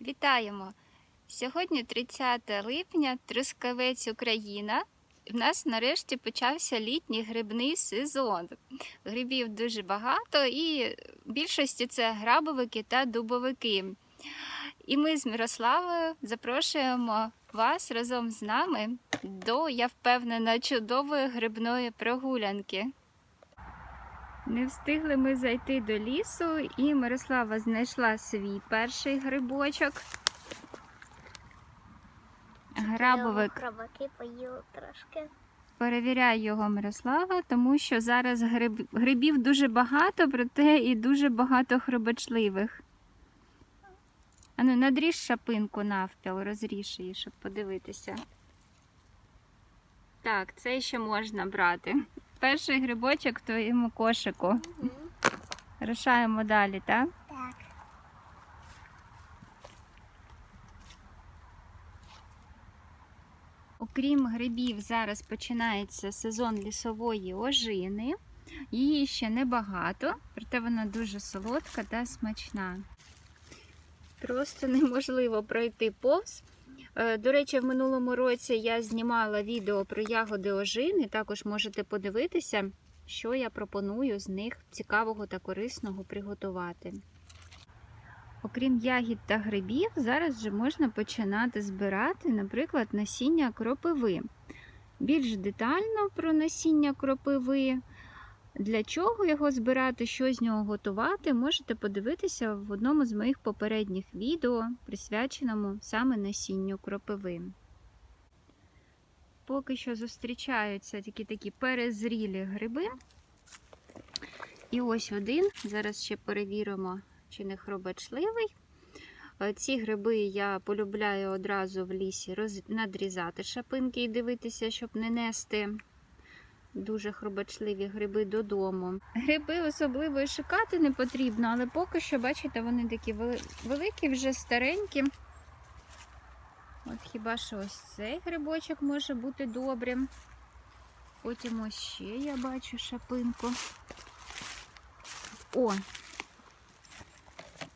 Вітаємо! Сьогодні 30 липня, Трускавець, Україна. В нас нарешті почався літній грибний сезон. Грибів дуже багато, і в більшості це грабовики та дубовики. І ми з Мирославою запрошуємо вас разом з нами до, я впевнена, чудової грибної прогулянки. Не встигли ми зайти до лісу, і Мирослава знайшла свій перший грибочок. Грабовик. Хробаки поїли трошки. Перевіряй його Мирослава, тому що зараз гриб... грибів дуже багато, проте і дуже багато хробачливих. Ану, надріж шапинку навпіл, розріж її, щоб подивитися. Так, це ще можна брати. Перший грибочок в твоєму кошику. Рушаємо далі, так? Так. Окрім грибів, зараз починається сезон лісової ожини. Її ще небагато, проте вона дуже солодка та смачна. Просто неможливо пройти повз. Е, До речі, в минулому році я знімала відео про ягоди ожини. Також можете подивитися, що я пропоную з них цікавого та корисного приготувати. Окрім ягід та грибів, зараз вже можна починати збирати, наприклад, насіння кропиви. Більш детально про насіння кропиви, для чого його збирати, що з нього готувати, можете подивитися в одному з моїх попередніх відео, присвяченому саме насінню кропиви. Поки що зустрічаються такі такі перезрілі гриби. І ось один. Зараз ще перевіримо, чи не хробачливий. Е, Ці гриби я полюбляю одразу в лісі надрізати шапинки і дивитися, щоб не нести дуже хробачливі гриби додому. Гриби особливо і шукати не потрібно, але поки що, бачите, вони такі великі, вже старенькі. От хіба що ось цей грибочок може бути добрим. Потім ось ще я бачу шапинку. О,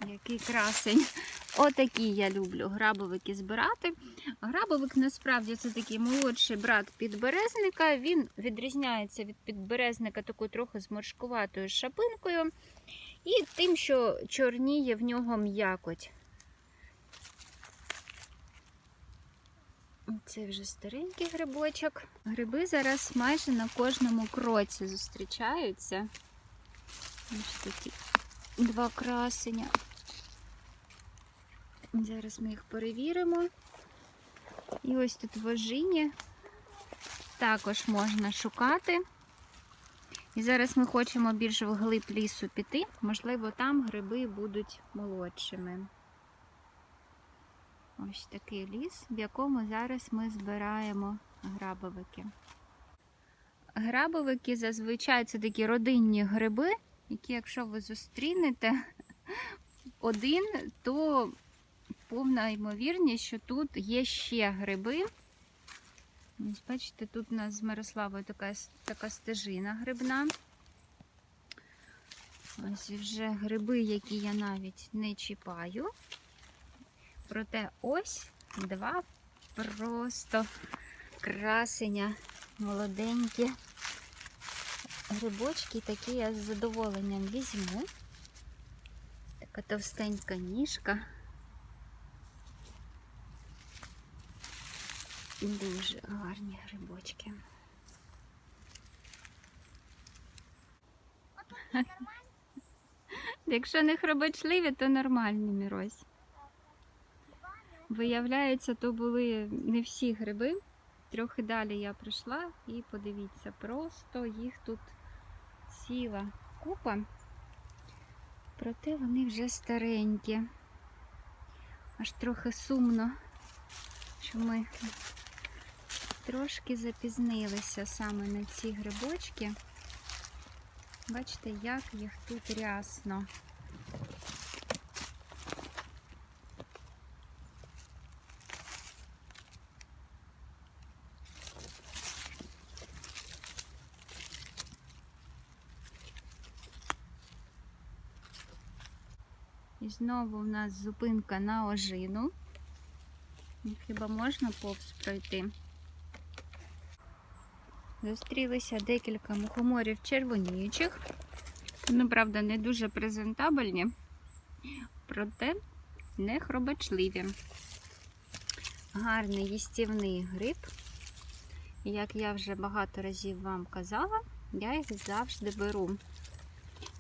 який красень. Отакі я люблю грабовики збирати. Грабовик насправді це такий молодший брат підберезника. Він відрізняється від підберезника такою трохи зморшкуватою шапинкою і тим, що чорніє в нього м'якоть. Це вже старенький грибочок. Гриби зараз майже на кожному кроці зустрічаються. Ось такі два красення. Зараз ми їх перевіримо. І ось тут в ожині також можна шукати. І зараз ми хочемо більш вглиб лісу піти. Можливо, там гриби будуть молодшими. Ось такий ліс, в якому зараз ми збираємо грабовики. Грабовики зазвичай це такі родинні гриби, які, якщо ви зустрінете один, то повна ймовірність, що тут є ще гриби. Ось бачите, тут у нас з Мирославою така, така стежина грибна. Ось вже гриби, які я навіть не чіпаю. Проте ось два просто красення, молоденькі грибочки, такі я з задоволенням візьму. Така товстенька ніжка. Дуже гарні грибочки. Якщо не хробачливі, то нормальні мірось. Виявляється, то були не всі гриби. Трохи далі я прийшла і подивіться, просто їх тут ціла купа. Проте вони вже старенькі. Аж трохи сумно, що ми трошки запізнилися саме на ці грибочки. Бачите, як їх тут рясно. І знову у нас зупинка на ожину. Ну, Хіба можна повз пройти? Зустрілися декілька мухоморів червоніючих. Ну, правда, не дуже презентабельні, проте не хробачливі. Гарний їстівний гриб. Як я вже багато разів вам казала, я їх завжди беру.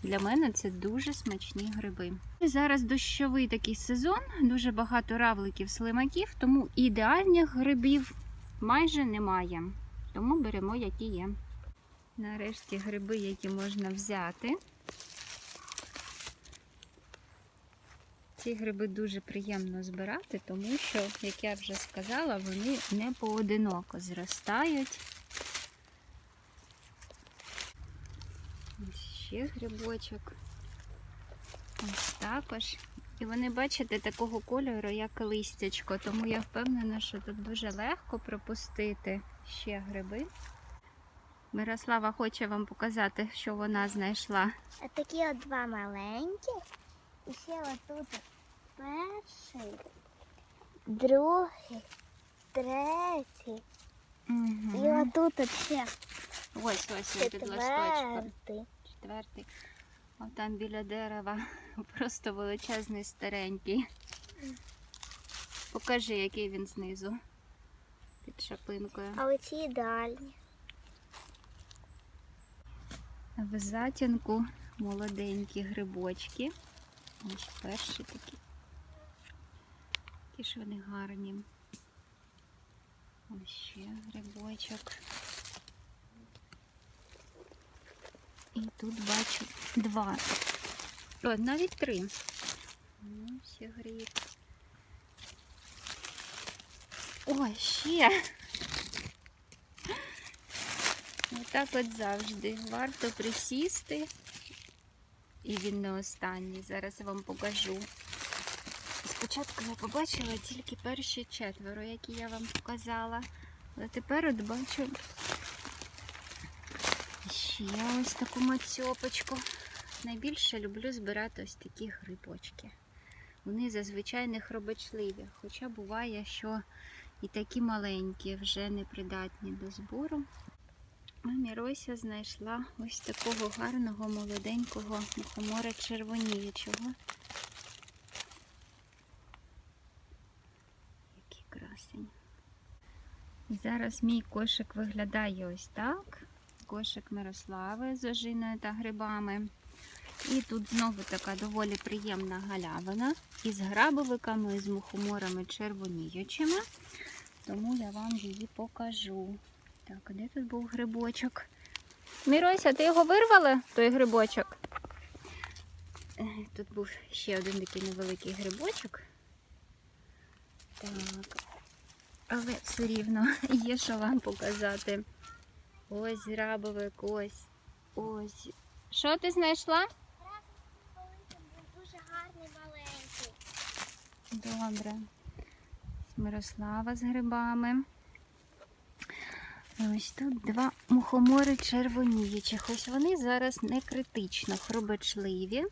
Для мене це дуже смачні гриби. Зараз дощовий такий сезон, дуже багато равликів, слимаків, тому ідеальних грибів майже немає. Тому беремо, які є. Нарешті гриби, які можна взяти. Ці гриби дуже приємно збирати, тому що, як я вже сказала, вони не поодиноко зростають. Ось ще грибочок. Ось також. І вони, бачите, такого кольору, як листячко, тому я впевнена, що тут дуже легко пропустити ще гриби. Мирослава хоче вам показати, що вона знайшла. А такі от два маленькі. І ще отут перший, другий, третій. І Угу. отут от ще Ось ось він під листочком. четвертий. Четвертий. А там біля дерева просто величезний старенький. Покажи, який він знизу. Шапинкою. А оці ідеальні. В затінку молоденькі грибочки. Ось перші такі. Які ж вони гарні. Ось ще грибочок. І тут бачу два. О, навіть три. Ну, ще гриб. Ой, ще. Отак от завжди. Варто присісти. І він не останній. Зараз я вам покажу. Спочатку я побачила тільки перші четверо, які я вам показала. Але тепер от бачу ще ось таку мацьопочку. Найбільше люблю збирати ось такі грибочки. Вони зазвичай не хробачливі, хоча буває, що і такі маленькі вже непридатні до збору. Мірося знайшла ось такого гарного молоденького мухомора червоніючого. Який красень. І зараз мій кошик виглядає ось так. Кошик Мирослави з ожиною та грибами. І тут знову така доволі приємна галявина із грабовиками, з мухоморами червоніючими. Тому я вам її покажу. Так, де тут був грибочок? Мірося, ти його вирвала, той грибочок? Е, Тут був ще один такий невеликий грибочок. Так. Але все рівно є що вам показати. Ось грабовик, ось. Ось. Що ти знайшла? Разом був дуже гарний маленький. Добре. Мирослава з грибами. Ось тут два мухомори червоніючих. Ось вони зараз не критично хробачливі.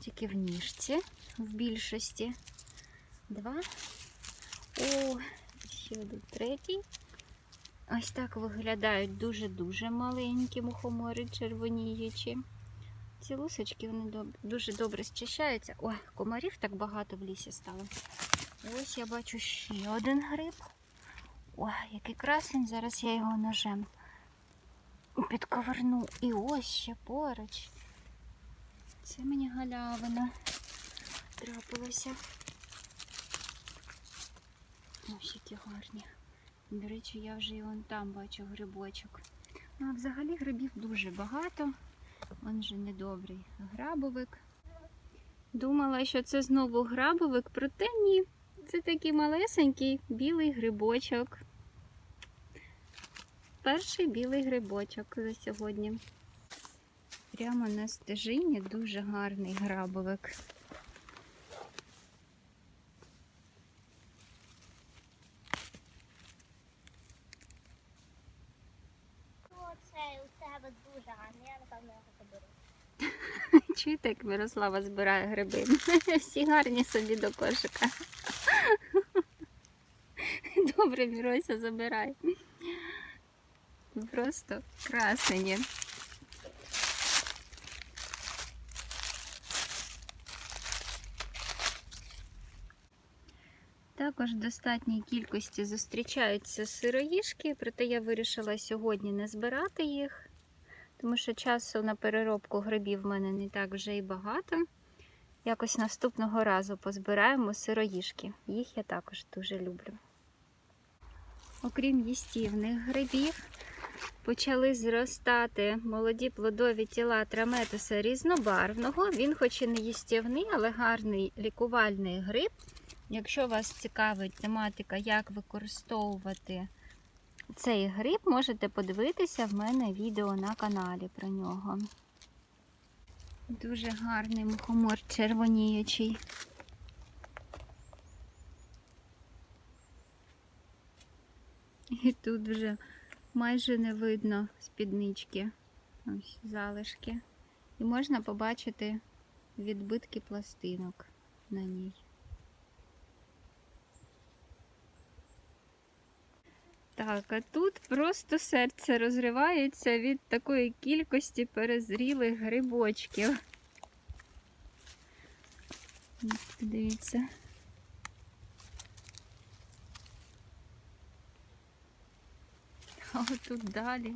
Тільки в ніжці в більшості. Два. О, ще один третій. Ось так виглядають дуже-дуже маленькі мухомори червоніючі. Ці лусочки вони дуже добре зчищаються. Ой, комарів так багато в лісі стало. Ось я бачу ще один гриб. Ой, який красень. Зараз я його ножем підковерну. І ось ще поруч. Це мені галявина трапилася. Ось які гарні. До речі, я вже і вон там бачу грибочок. Ну, а взагалі грибів дуже багато. Він же недобрий грабовик. Думала, що це знову грабовик, проте ні. Це такий малесенький білий грибочок. Перший білий грибочок за сьогодні. Прямо на стежині дуже гарний грабовик. Оцей у тебе дуже гарний, я напевно його заберу. Чуєте, як Мирослава збирає гриби? Всі гарні собі до кошика. Добре, Мірося, забирай. Просто красені. Також в достатній кількості зустрічаються сироїшки, проте я вирішила сьогодні не збирати їх, тому що часу на переробку грибів в мене не так вже і багато. Якось наступного разу позбираємо сироїшки. Їх я також дуже люблю. Окрім їстівних грибів, почали зростати молоді плодові тіла траметуса різнобарвного. Він, хоч і не їстівний, але гарний лікувальний гриб. Якщо вас цікавить тематика, як використовувати цей гриб, можете подивитися в мене відео на каналі про нього. Дуже гарний мухомор червоніючий. І тут вже майже не видно спіднички, ось залишки. І можна побачити відбитки пластинок на ній. Так, а тут просто серце розривається від такої кількості перезрілих грибочків. Дивіться. А отут далі.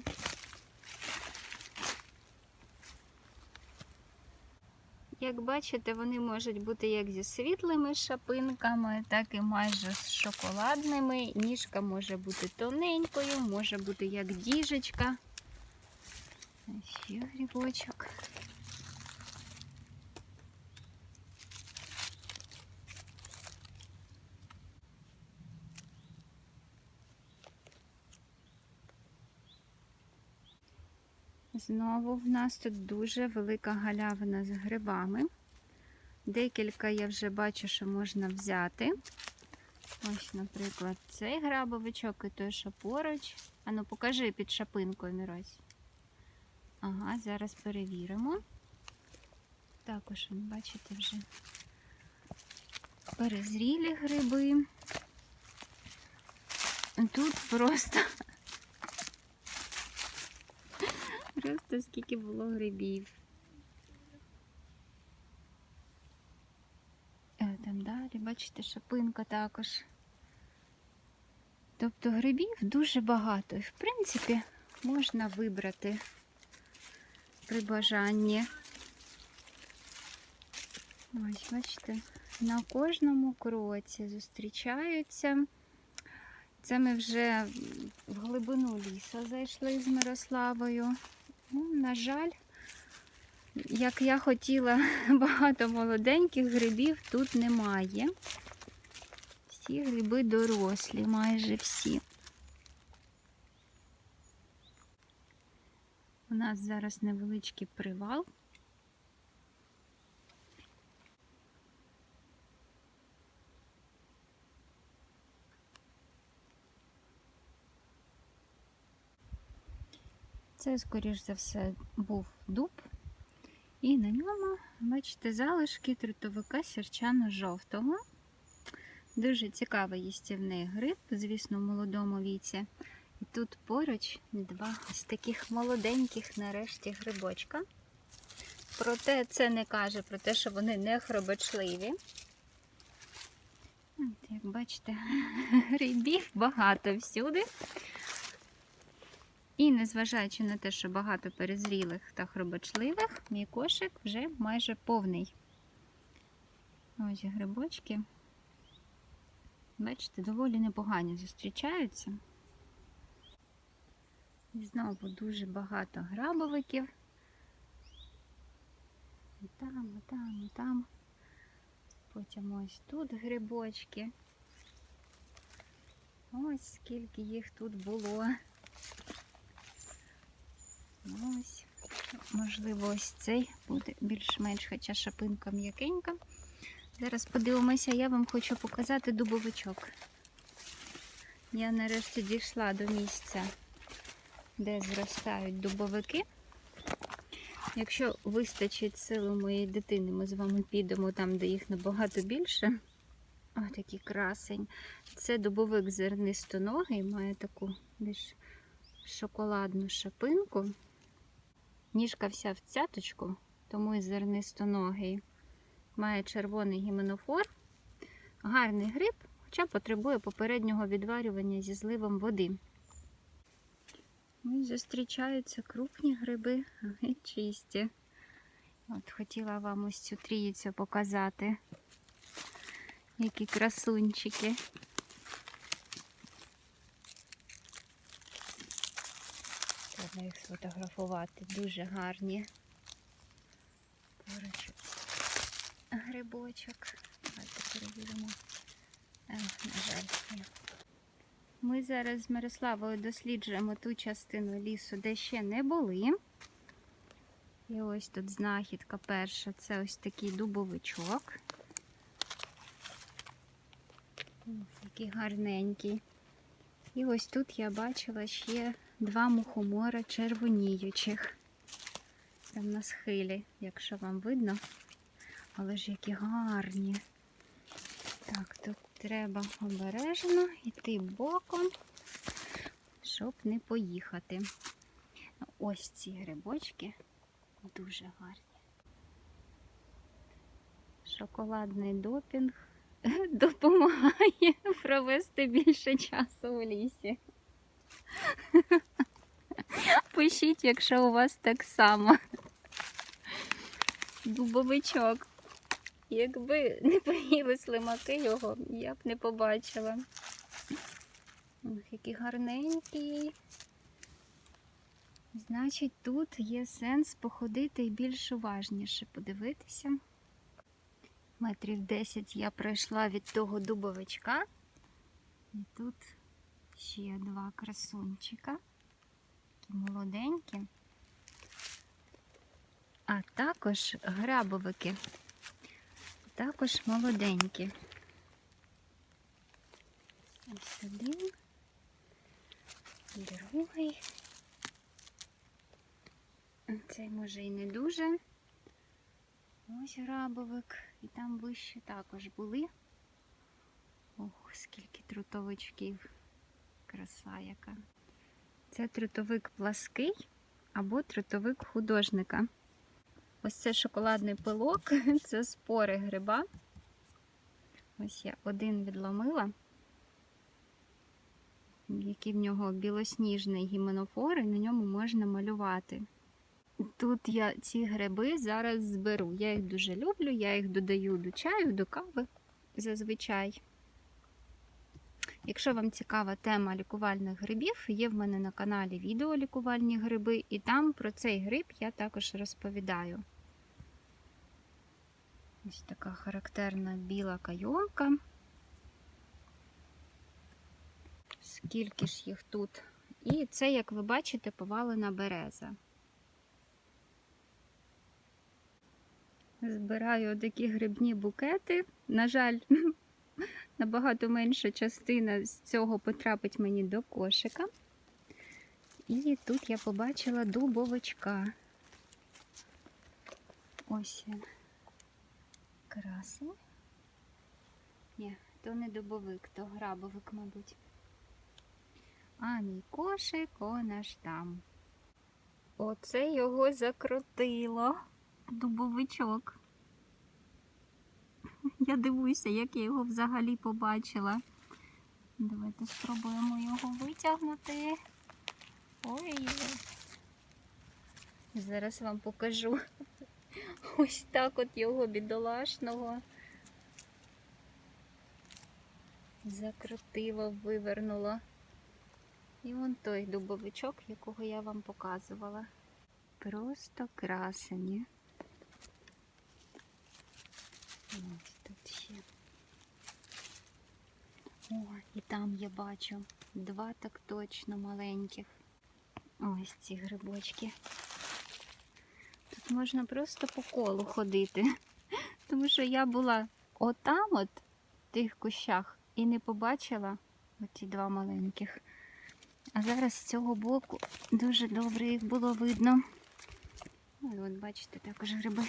Як бачите, вони можуть бути як зі світлими шапинками, так і майже з шоколадними. Ніжка може бути тоненькою, може бути як діжечка. Ще грибочок. Знову в нас тут дуже велика галявина з грибами. Декілька я вже бачу, що можна взяти. Ось, наприклад, цей грабовичок і той, що поруч. Ану, покажи під шапинкою, Мирось. Ага, зараз перевіримо. Також, бачите, вже перезрілі гриби. Тут просто Просто скільки було грибів. Е, Там далі, бачите, шапинка також. Тобто грибів дуже багато. І, в принципі, можна вибрати при бажанні. Ось, бачите, на кожному кроці зустрічаються. Це ми вже в глибину лісу зайшли з Мирославою. Ну, на жаль, як я хотіла, багато молоденьких грибів тут немає. Всі гриби дорослі, майже всі. У нас зараз невеличкий привал. Це, скоріш за все, був дуб. І на ньому, бачите, залишки трутовика сірчано-жовтого. Дуже цікавий їстівний гриб, звісно, в молодому віці. І тут поруч два ось таких молоденьких, нарешті, грибочка. Проте це не каже про те, що вони не хробочливі. От, як бачите, грибів багато всюди. І незважаючи на те, що багато перезрілих та хробочливих, мій кошик вже майже повний. Ось грибочки. Бачите, доволі непогані зустрічаються. І знову дуже багато грабовиків. І там, і там, і там. Потім ось тут грибочки. Ось скільки їх тут було. Ось, можливо, ось цей буде більш-менш, хоча шапинка м'якенька. Зараз подивимося, я вам хочу показати дубовичок. Я нарешті дійшла до місця, де зростають дубовики. Якщо вистачить сили моєї дитини, ми з вами підемо там, де їх набагато більше. О, такий красень. Це дубовик зернистоногий, має таку більш шоколадну шапинку. Ніжка вся в цяточку, тому і зернистоногий. Має червоний гіменофор. Гарний гриб, хоча потребує попереднього відварювання зі зливом води. Ось зустрічаються крупні гриби, але чисті. От хотіла вам ось цю тріїцю показати. Які красунчики. Сфотографувати. Дуже гарні. Поруч грибочок. Давайте перевіримо. Е, на жаль. Ми зараз з Мирославою досліджуємо ту частину лісу, де ще не були. І ось тут знахідка перша це ось такий дубовичок. М, Який гарненький. І ось тут я бачила ще два мухомора червоніючих. Там на схилі, якщо вам видно. Але ж які гарні. Так, тут треба обережно йти боком, щоб не поїхати. Ось ці грибочки дуже гарні. Шоколадний допінг допомагає провести більше часу у лісі. Пишіть, якщо у вас так само. Дубовичок. Якби не поїли слимаки його, я б не побачила. Ох, який гарненький. Значить, тут є сенс походити і більш уважніше подивитися. Метрів 10 я пройшла від того дубовичка. І тут ще два красунчика. Такі молоденькі. А також грабовики. Також молоденькі. Ось один, другий. Цей може і не дуже. Ось грабовик. І там вище також були. Ох, скільки трутовичків. Краса яка. Це трутовик плаский або трутовик художника. Ось це шоколадний пилок, це спори гриба. Ось я один відломила, який в нього білосніжний гіменофор, і на ньому можна малювати. Тут я ці гриби зараз зберу. Я їх дуже люблю, я їх додаю до чаю, до кави зазвичай. Якщо вам цікава тема лікувальних грибів, є в мене на каналі відео лікувальні гриби, і там про цей гриб я також розповідаю. Ось така характерна біла кайонка. Скільки ж їх тут? І це, як ви бачите, повалена береза. Збираю такі грибні букети. На жаль, набагато менша частина з цього потрапить мені до кошика. І тут я побачила дубовичка. Ось він. Красень. Ні, то не дубовик, то грабовик, мабуть. А мій кошик, он аж там. Оце його закрутило. Дубовичок. Я дивуюся, як я його взагалі побачила. Давайте спробуємо його витягнути. Ой. Зараз вам покажу. Ось так от його бідолашного. Закрутило, вивернуло. І вон той дубовичок, якого я вам показувала. Просто красені. Ось тут ще. О, і там я бачу два так точно маленьких. Ось ці грибочки. Тут можна просто по колу ходити. Тому що я була отам, от в тих кущах, і не побачила оці два маленьких. А зараз з цього боку дуже добре їх було видно. І от бачите, також гриби.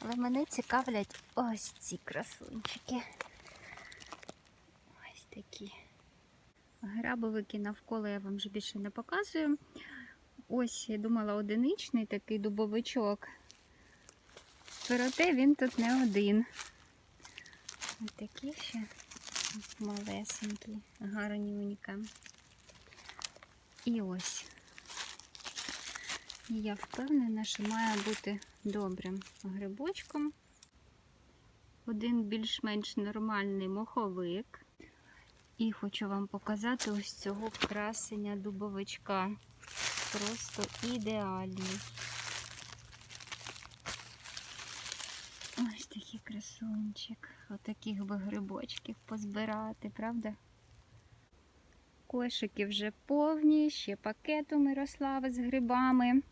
Але мене цікавлять ось ці красунчики. Такі. Грабовики навколо я вам вже більше не показую. Ось, я думала, одиничний такий дубовичок. Проте він тут не один. Ось такі ще малесенькі, гарнюнька. І ось. Я впевнена, що має бути добрим грибочком. Один більш-менш нормальний моховик. І хочу вам показати ось цього красення дубовичка. Просто ідеальний. Ось такий красунчик. Отаких би грибочків позбирати, правда? Кошики вже повні, ще пакет у Мирослави з грибами.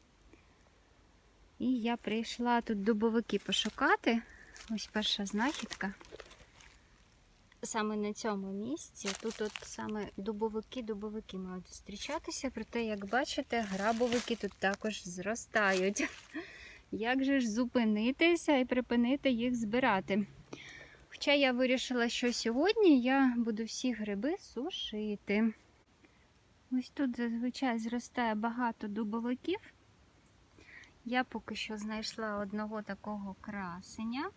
І я прийшла тут дубовики пошукати. Ось перша знахідка. Саме на цьому місці. Тут от саме дубовики-дубовики мають зустрічатися, проте, як бачите, грабовики тут також зростають. Як же ж зупинитися і припинити їх збирати? Хоча я вирішила, що сьогодні я буду всі гриби сушити. Ось тут зазвичай зростає багато дубовиків. Я поки що знайшла одного такого красення.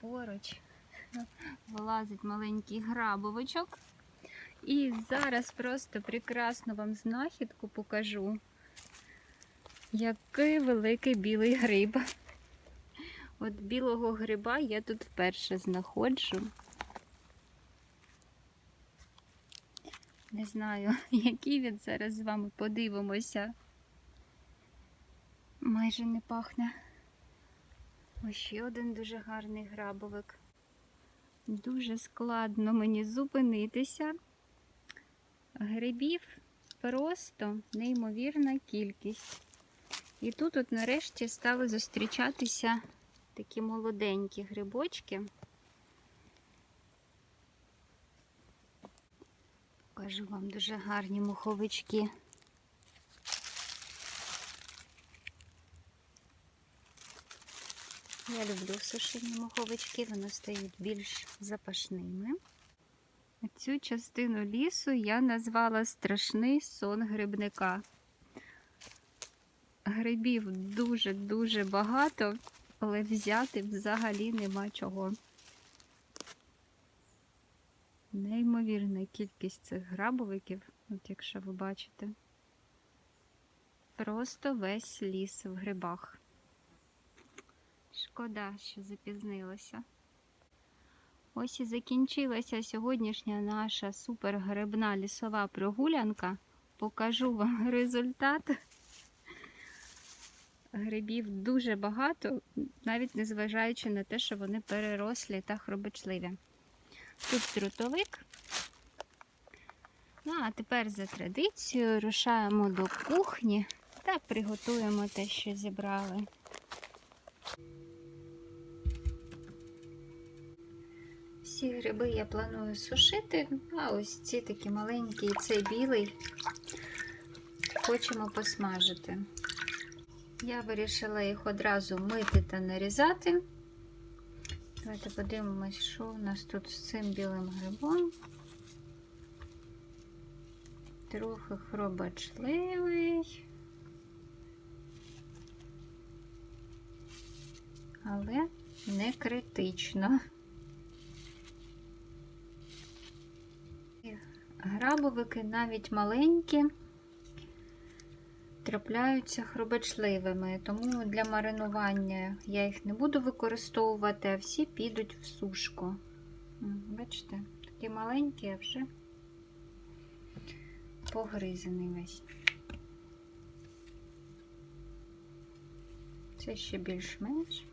Поруч вилазить маленький грабовичок. І зараз просто прекрасно вам знахідку покажу. Який великий білий гриб. От білого гриба я тут вперше знаходжу. Не знаю, який він зараз з вами подивимося. Майже не пахне. Ось ще один дуже гарний грабовик. Дуже складно мені зупинитися. Грибів просто неймовірна кількість. І тут от нарешті стали зустрічатися такі молоденькі грибочки. Покажу вам дуже гарні муховички. Я люблю сушені муховички, вони стають більш запашними. Цю частину лісу я назвала страшний сон грибника. Грибів дуже-дуже багато, але взяти взагалі нема чого. Неймовірна кількість цих грабовиків, от якщо ви бачите. Просто весь ліс в грибах. Шкода, що запізнилася. Ось і закінчилася сьогоднішня наша супергрибна лісова прогулянка. Покажу вам результат. Грибів дуже багато, навіть незважаючи на те, що вони перерослі та хробочливі. Тут трутовик. Ну, а тепер за традицією рушаємо до кухні та приготуємо те, що зібрали. Всі гриби я планую сушити, а ось ці такі маленькі і цей білий хочемо посмажити. Я вирішила їх одразу мити та нарізати. Давайте подивимось, що у нас тут з цим білим грибом. Трохи хробачливий. Але не критично. Грабовики навіть маленькі трапляються хробачливими, тому для маринування я їх не буду використовувати, а всі підуть в сушку. Бачите, такі маленькі, а вже погризаний весь. Це ще більш-менш.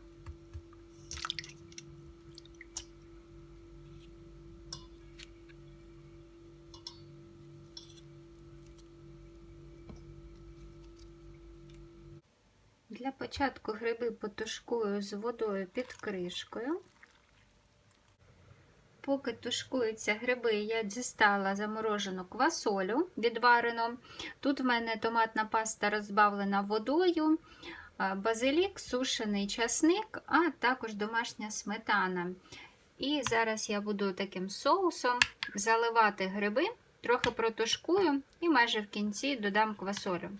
Для початку гриби потушкую з водою під кришкою. поки тушкуються гриби, я дістала заморожену квасолю відварену. Тут в мене томатна паста розбавлена водою, базилік, сушений часник, а також домашня сметана. І зараз я буду таким соусом заливати гриби, трохи протушкую і майже в кінці додам квасолю.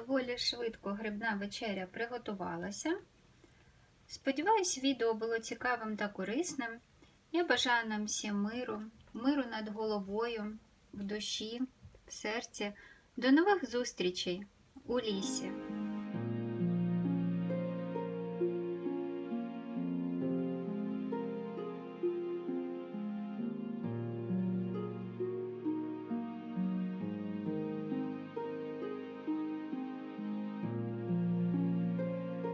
Доволі швидко грибна вечеря приготувалася. Сподіваюсь, відео було цікавим та корисним. Я бажаю нам всім миру, миру над головою, в душі, в серці. До нових зустрічей у лісі!